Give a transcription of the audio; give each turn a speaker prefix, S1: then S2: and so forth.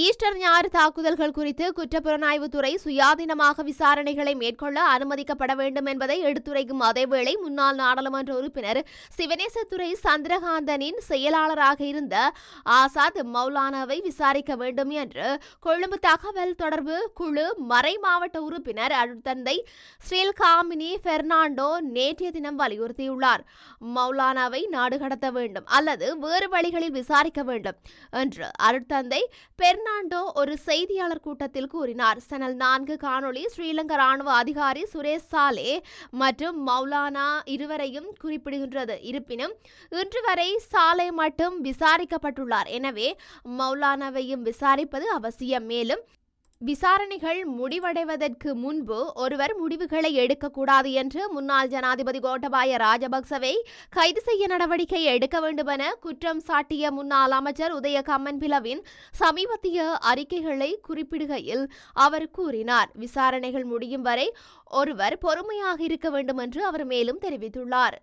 S1: Easter ஞாயிறு தாக்குதல்கள் குறித்து குற்றப்புலனாய்வுத்துறை சுயாதீனமாக விசாரணைகளை மேற்கொள்ள அனுமதிக்கப்பட வேண்டும் என்பதை எடுத்துரைக்கும் அதேவேளை முன்னாள் நாடாளுமன்ற உறுப்பினர் சிவனேசத்துறை சந்திரகாந்தனின் செயலாளராக இருந்த ஆசாத் மௌலானாவை விசாரிக்க வேண்டும் என்று கொழும்பு தகவல் தொடர்பு குழு மறை மாவட்ட உறுப்பினர் அருட்தந்தை ஸ்ரீல்காமினி பெர்னாண்டோ நேற்றைய தினம் வலியுறுத்தியுள்ளார். மௌலானாவை நாடு கடத்த வேண்டும் அல்லது வேறு வழிகளில் விசாரிக்க வேண்டும் என்று அருட்தந்தை பெர்னாண்டோ ஒரு செய்தியாளர் கூட்டத்தில் கூறினார். சனல் நான்கு காணொளி ஸ்ரீலங்கா ராணுவ அதிகாரி சுரேஷ் சாலே மற்றும் மௌலானா இருவரையும் குறிப்பிடுகின்றது. இருப்பினும் இன்று வரை சாலே மட்டும் விசாரிக்கப்பட்டுள்ளார். எனவே மௌலானாவையும் விசாரிப்பது அவசியம். மேலும் விசாரணைகள் முடிவடைவதற்கு முன்பு ஒருவர் முடிவுகளை எடுக்கக்கூடாது என்று முன்னாள் ஜனாதிபதி கோட்டபாய ராஜபக்சவை கைது செய்ய நடவடிக்கை எடுக்க வேண்டுமென குற்றம் சாட்டிய முன்னாள் அமைச்சர் உதய கம்மன்பிலவின் சமீபத்திய அறிக்கைகளை குறிப்பிடுகையில் அவர் கூறினார். விசாரணைகள் முடியும் வரை ஒருவர் பொறுமையாக இருக்க வேண்டும் என்று அவர் மேலும் தெரிவித்துள்ளார்.